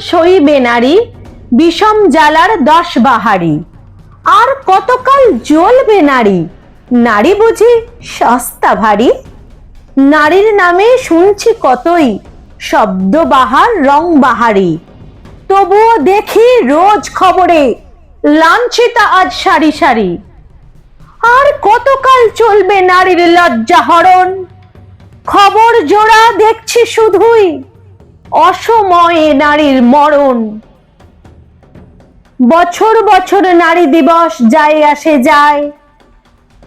সইবে নারী, বিষম জ্বালার দশ বাহারি। আর কতকাল জ্বলবে নারী? নারী বুঝি সস্তা ভারী? নারীর নামে শুনছি কতই শব্দ বাহার রং বাহারি। তবুও দেখি রোজ খবরে, লাঞ্ছিতা আজ সারি সারি। আর কতকাল চলবে নারীর লজ্জা হরণ? খবর জোড়া দেখছি শুধুই। অসময়ে নারীর মরণ। বছর বছর নারী দিবস যায় আসে যায়।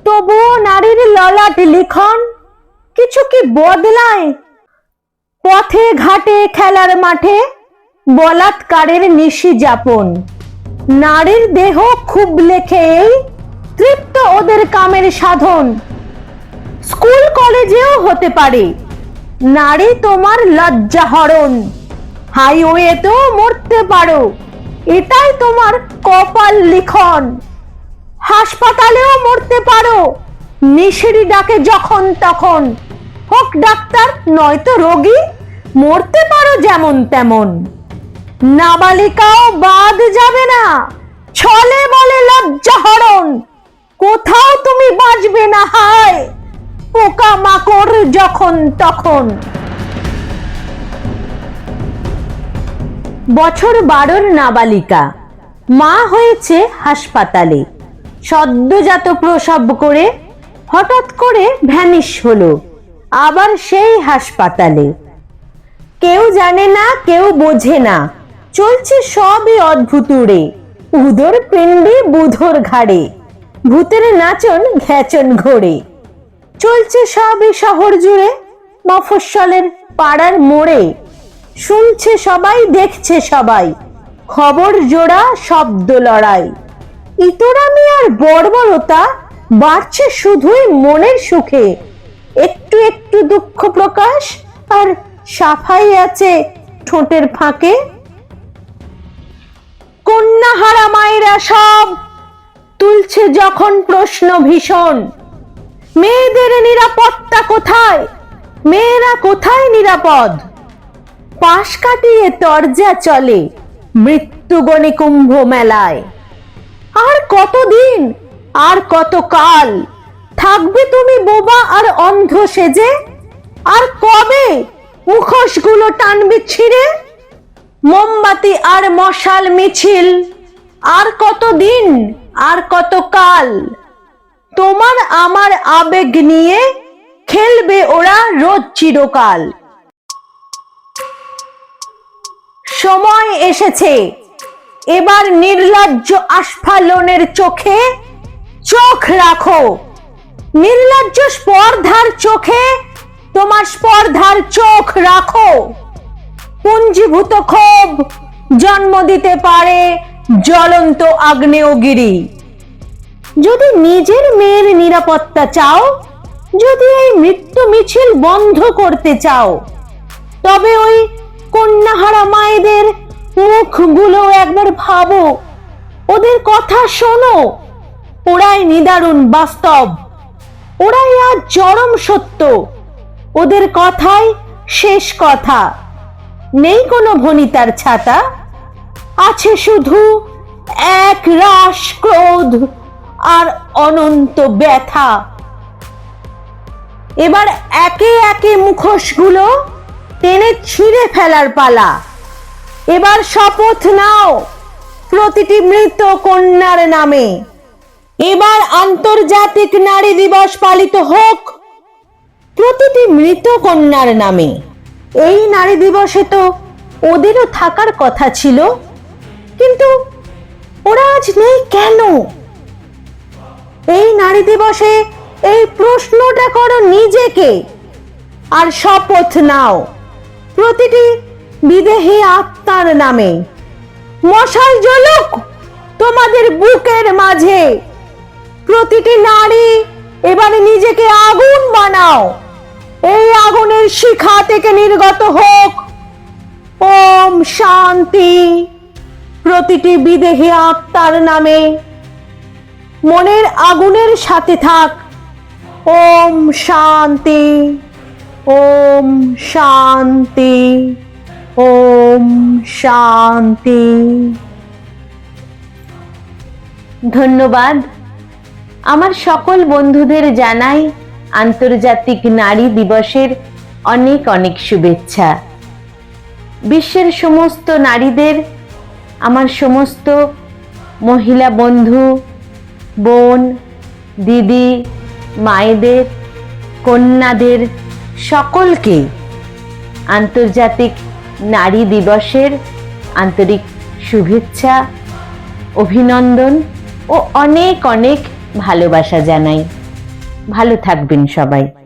তবুও নারীর ললাট লিখন কিছু কি বদলায়? পথে ঘাটে খেলার মাঠে বলাৎকারের নিশি যাপন। নারীর দেহ খুব লেখে এই তৃপ্ত ওদের কামের সাধন। স্কুল কলেজেও হতে পারে নারী তোমার লজ্জা হরণ। হাইওয়েতেও মরতে পারো, এটাই তোমার কপাল লিখন। হাসপাতালেও মরতে পারো মিশরি ডাকে যখন তখন। হোক ডাক্তার, নয়তো রোগী, মরতে পারো যেমন তেমন। নাবালিকাও বাদ যাবে না, ছলে বলে লজ্জা হরণ। কোথাও তুমি বাঁচবে না, হায়! পোকা মাকড় যখন, তখন। বছর বারোর নাবালিকা, মা হয়েছে হাসপাতালে। সদ্যজাত প্রসব করে, হঠাৎ করে ভ্যানিশ হলো, আবার সেই হাসপাতালে। কেউ জানে না, কেউ বোঝে না, চলছে সবই অদ্ভুতুড়ে উদর পিণ্ডি বুধর ঘাড়ে, ভূতের নাচন ঘ্যাচন ঘোরে। চলছে সবই শহর জুড়ে, মফস্বলের পাড়ার মোড়ে। শুনছে সবাই, দেখছে সবাই। খবর জোড়া, শব্দ লড়াই। ইতরামি আর বর্বরতা বাড়ছে শুধুই মনের সুখে। একটু একটু দুঃখ প্রকাশ আর সাফাই আছে ঠোঁটের ফাঁকে। কন্যাহারা মায়েরা সব তুলছে যখন প্রশ্ন ভীষণ। মেয়েদের নিরাপত্তা কোথায়? মেয়েরা কোথায় নিরাপদ? পাশ কাটিয়ে তরজা চলে মৃত্যুগণে কুম্ভ মেলায় আর কতদিন? আর কত কাল থাকবে তুমি বোবা আর অন্ধ সেজে? আর কবে মুখোশগুলো টানবে ছিঁড়ে? মোমবাতি আর মশাল মিছিল। আর কত দিন আর কত কাল আমার আবেগ নিয়ে খেলবে ওরা রোজ চিরকাল। সময় এসেছে। এবার নির্লজ্জ আস্ফালনের চোখে চোখ রাখো। নির্লজ্জ স্পর্ধার চোখে তোমার স্পর্ধার চোখ রাখো। পুঞ্জীভূত ক্ষোভ জন্ম দিতে পারে জ্বলন্ত আগ্নেয়গিরি। যদি নিজের মেয়ের নিরাপত্তা চাও, যদি এই মৃত্যু মিছিল বন্ধ করতে চাও, তবে ওই কন্যাহারা মায়েদের মুখগুলো একবার ভাবো, ওদের কথা শোনো। ওরাই নিদারুণ বাস্তব, ওরাই আজ চরম সত্য, ওদের কথাই শেষ কথা। নেই কোনো ভনিতার ছাতা, আছে শুধু এক রাস ক্রোধ। আর অনন্ত ব্যথা। এবার একে একে মুখোশগুলো টেনে ছিঁড়ে ফেলার পালা। এবার শপথ নাও প্রতিটি মৃত কন্যার নামে। এবার আন্তর্জাতিক নারী দিবস পালিত হোক প্রতিটি মৃত কন্যার নামে। এই নারী দিবসে তো ওদেরও থাকার কথা ছিল। কিন্তু ওরা আজ নেই কেন? এই নারী দিবসে এই প্রশ্নটা করো নিজেকে। আর শপথ নাও। প্রতিটি বিদেহী আত্মার নামে। মশাল জ্বলুক তোমাদের বুকের মাঝে। প্রতিটি নারী এবারে নিজেকে আগুন বানাও। এই আগুনের শিখা থেকে নির্গত হোক। ওম শান্তি। প্রতিটি বিদেহী আত্মার নামে। মনের আগুনের সাথে থাক। ওম শান্তি ওম শান্তি ওম শান্তি। ধন্যবাদ। আমার সকল বন্ধুদের জানাই আন্তর্জাতিক নারী দিবসের অনেক অনেক শুভেচ্ছা। বিশ্বের সমস্ত নারীদের, আমার সমস্ত মহিলা বন্ধু বোন, দিদি, মায়েদের, কন্যাদের সকলকে আন্তর্জাতিক নারী দিবসের আন্তরিক শুভেচ্ছা, অভিনন্দন ও অনেক অনেক ভালোবাসা জানাই। ভালো থাকবেন সবাই।